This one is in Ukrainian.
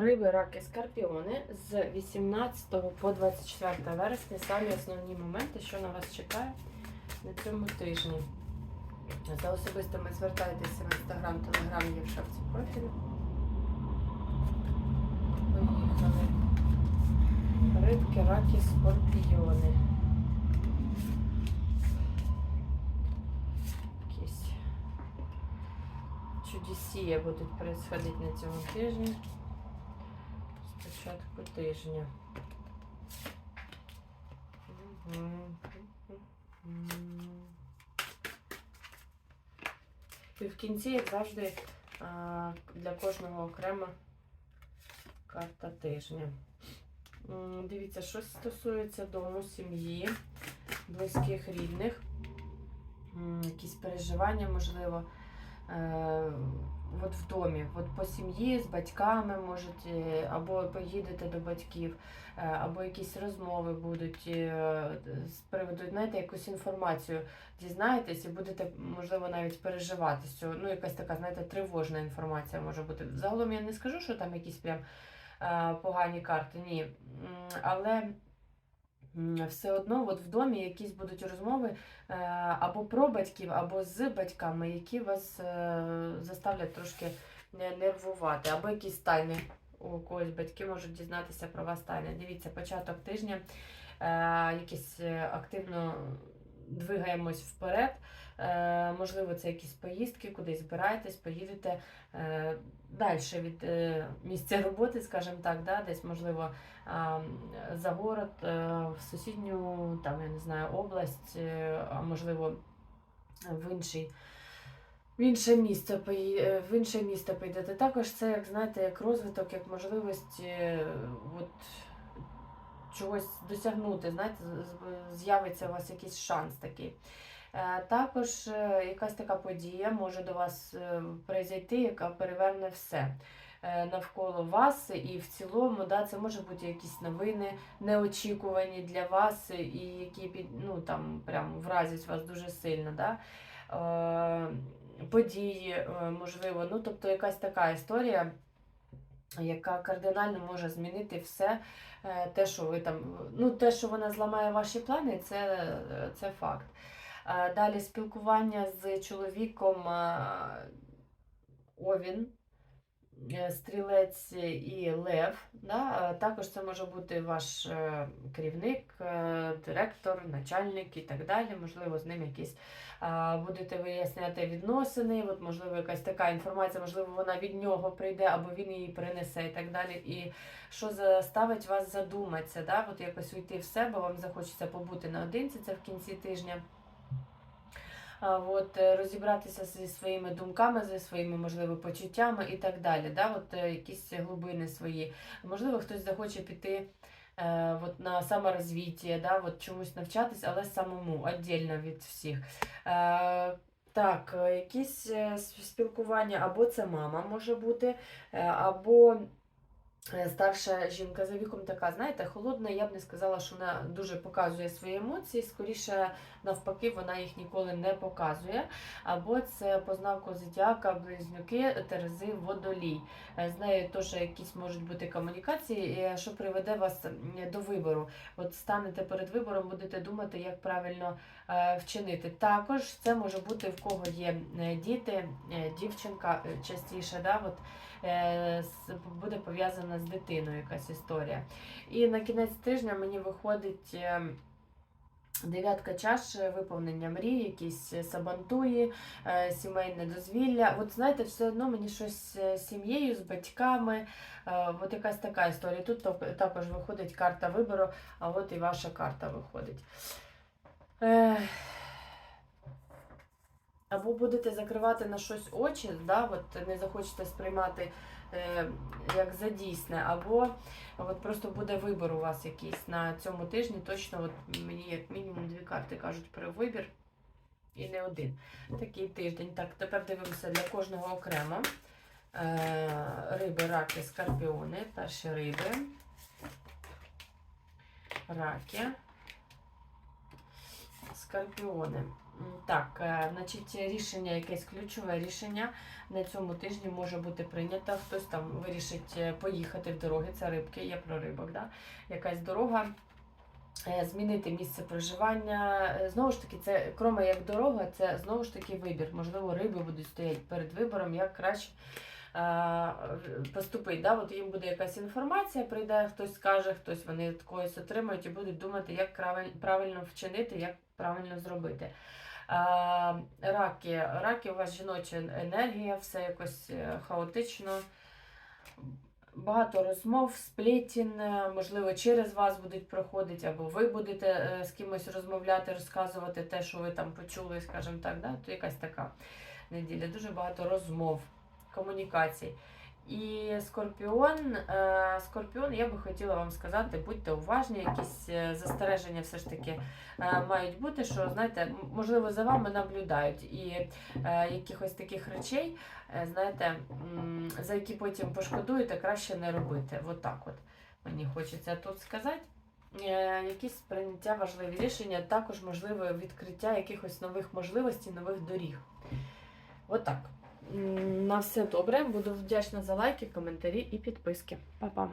Риби, раки, скорпіони з 18 по 24 вересня самі основні моменти, що на вас чекає на цьому тижні. За особистими звертайтеся в інстаграм, телеграм є в шапці профілю. Поїхали. Рибки, раки, скорпіони. Якісь чудесія будуть происходити на цьому тижні. Спочатку тижня. І в кінці, як завжди, для кожного окрема карта тижня. Дивіться, щось стосується дому, сім'ї, близьких рідних, якісь переживання, можливо. Е, От в домі, от по сім'ї з батьками можете, або поїдете до батьків, е, або якісь розмови будуть е, з приводу, знаєте, якусь інформацію дізнаєтесь і будете, можливо, навіть переживати цього. Ну, якась така, знаєте, тривожна інформація може бути. Загалом я не скажу, що там якісь прям е, погані карти, ні. Але все одно от в домі якісь будуть розмови е, або про батьків, або з батьками, які вас е, заставлять трошки нервувати, або якісь тайни. У когось батьки можуть дізнатися про вас тайни. Дивіться, початок тижня, е, якісь активно двигаємось вперед. Е, можливо, це якісь поїздки, кудись збираєтесь, поїдете е, далі від е, місця роботи, скажімо так, да, десь, можливо, а, за город, е, в сусідню, там, я не знаю, область, е, а можливо, в інший. В інше місто е, в інше місто поїдете. Також це, як знаєте, як розвиток, як можливість е, от, чогось досягнути. Знаєте, з'явиться у вас якийсь шанс такий. Е, Також е, якась така подія може до вас е, прийти, яка переверне все навколо вас, і в цілому, да, це може бути якісь новини неочікувані для вас, і які ну, там, прям вразять вас дуже сильно. Да? Події, можливо, ну, тобто якась така історія. Яка кардинально може змінити все, е, те, що ви там, ну, те, що вона зламає ваші плани, це, це факт. Е, Далі спілкування з чоловіком е, Овін, стрілець і лев. Да? Е, Також це може бути ваш е, керівник, е, директор, начальник і так далі. Можливо, з ним якісь е, будете виясняти відносини. От, можливо, якась така інформація, можливо, вона від нього прийде, або він її принесе і так далі. І що заставить вас задуматися, да? от якось уйти в себе, вам захочеться побути наодинці, це в кінці тижня. От, е, розібратися зі своїми думками, зі своїми, можливо, почуттями і так далі. Да? От, е, якісь глибини свої. Можливо, хтось захоче піти е, от, на саморозвіття, да? от, чомусь навчатись, але самому, віддільно від всіх. Так, якісь спілкування, або це мама може бути, або старша жінка за віком така, знаєте, холодна, я б не сказала, що вона дуже показує свої емоції, скоріше навпаки, вона їх ніколи не показує. Або це по знаку зодіака, близнюки, терези, водолій. Е, З нею теж якісь можуть бути комунікації, е, що приведе вас до вибору. От станете перед вибором, будете думати, як правильно е, вчинити. Також це може бути в кого є е, діти, е, дівчинка е, частіше, да, от, е, буде пов'язана з дитиною якась історія. І на кінець тижня мені виходить. е, Дев'ятка чаш, е, виповнення мрій, якісь е, сабантуї, е, сімейне дозвілля. От знаєте, все одно мені щось з сім'єю, з батьками. е, От якась така історія. Тут також виходить карта вибору, а от і ваша карта виходить. Або будете закривати на щось очі, да, от не захочете сприймати е, як за дійсне, або От просто буде вибір у вас якийсь на цьому тижні. Точно от мені як мінімум дві карти кажуть про вибір. І не один. Такий тиждень. Так, тепер дивимося для кожного окремо. Е, риби, раки, скорпіони. Перші риби. Раки. Скорпіони. Так, е, значить, рішення, якесь ключове рішення на цьому тижні може бути прийнято. Хтось там вирішить е, поїхати в дороги, це рибки, є про рибок, да? якась дорога. е, Змінити місце проживання. Знову ж таки, це кроме як дорога, це знову ж таки вибір. Можливо, риби будуть стояти перед вибором, як краще е, поступити. Да? От їм буде якась інформація, прийде, хтось скаже, хтось вони когось отримають і будуть думати, як правильно вчинити, як правильно зробити. Раки. Раки у вас жіноча енергія, все якось е, хаотично. Багато розмов, сплетін, е, можливо, через вас будуть проходити, або ви будете е, з кимось розмовляти, розказувати те, що ви там почули, скажімо так, да? то якась така неділя. Дуже багато розмов, комунікацій. І скорпіон, е, скорпіон, я би хотіла вам сказати, будьте уважні, якісь е, застереження все ж таки е, мають бути, що знаєте, можливо, за вами наблюдають і якихось таких речей, знаєте, за які потім пошкодуєте, краще не робити. От так от мені хочеться тут сказати. Е, Якісь прийняття важливі рішення, також можливе відкриття якихось нових можливостей, нових доріг. Отак. М, На все добре. Буду вдячна за лайки, коментарі і підписки. Па-па.